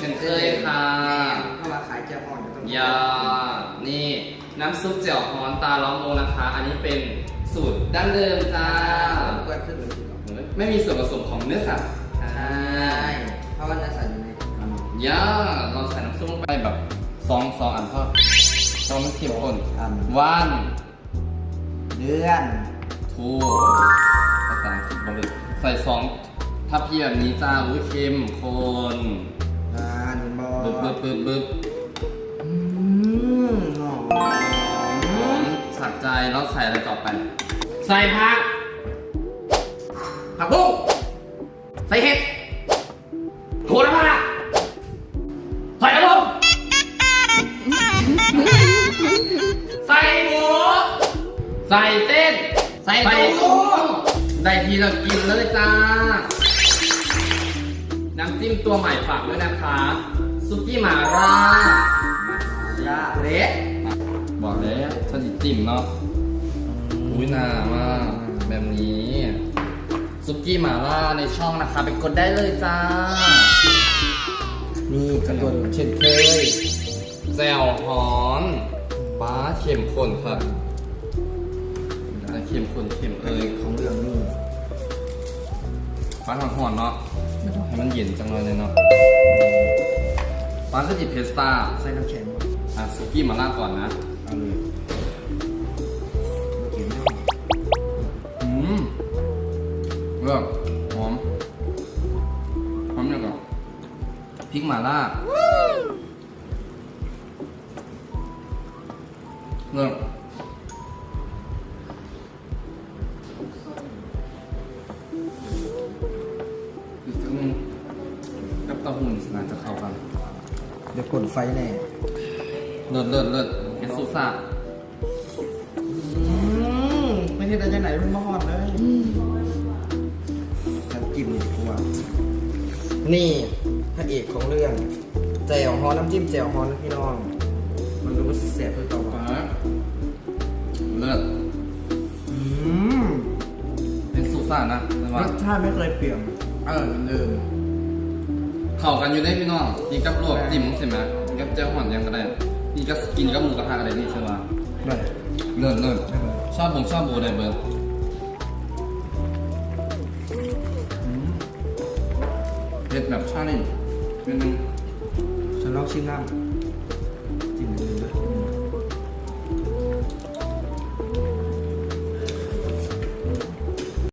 เช่นเคยค่ะถ้าะว่าขายแจ่วฮอนอยู่ตรงนี้ยานี่น้ำซุปแจ่วฮอนตาล้อมโมนะคะ อันนี้เป็นสูตรดั้งเดิมจ้าก็ขึ้นเลยไม่มีส่วนผสมของเนื้อสัตว์ใช่เพราะว่าเนื้อสัตว์อยู่ในยาเราใส่น้ำซุปลงไปแบบสองสองอันเพิ่มเพราะมันเข้มข้นวันเดือนทูภาษาอังกฤษบริใส่สองทับเพียแบบนี้จ้าอุ้ยเค็มคน งานบอบึบบึบบึบบึบอืมหอมหอมสักใจแล้วใส่อะไรต่อไป ใส่ผักผักบุ้งใส่เห็ดโหระพาใส่กระลงใส่หมูใส่เส้น ใส่ใส่ตู้กุ้งได้ทีละกินเลยจ้า น้ำจิ้มตัวใหม่ฝากด้วยนะคะซุกี้หมาล่าลาเละบอกแล้วฉันจิจิ้มเนาะอุ้ยนามากแบบนี้ซุกี้หมาล่าในช่องนะคะไปกดได้เลยจ้า นี่กระโดดเช่นเคยแจ่วฮอนป้าเค็มข้นครับเค็มข้นเค็มเอยของเรื่องนี่ป้าหอนๆเนาะ ให้มันเย็นจังเลยเลยเนาะป้าก็จิบเพสต้าใส่น้ำแข็งมาอะซุกี้หมาล่าก่อนนะเอาเลยมากินไม่หอมอืมเรื่องหอมหอมเนี่ยก่อนพริกหม่าล่าเรื่อง เต้าหู้นี่น่าจะเข้ากันเดี๋ยวกดไฟแน่เลิศเลิศเลิศเอสซูซ่าอืมไม่ใช่แต่จะไหนมันมาหอดเลยฉันกินดีกว่านี่พระเอกของเรื่อง แจ่วฮอนน้ำจิ้มแจ่วฮอนนะพี่น้อง มันรู้ว่าสิแสบเพื่อเกาฟ้าเลิศอืมเอสซูซ่านะแต่รว่าสชาติไม่เคยเปลี่ยนอร่อยเหมือนเดิม เข้ากันอยู่ได้พี่น้องกินกับลวกจิ้มใช่ไหมกินกับเจ้าหอนยังก็ได้กินกับกินกับหมูกระทะก็ได้นี่ใช่ไหมแบบเลิศเลิศชอบผมชอบบูได้เบิร์ดอืมเผ็ดแบบชาลินเป็นฉันลองชิมน้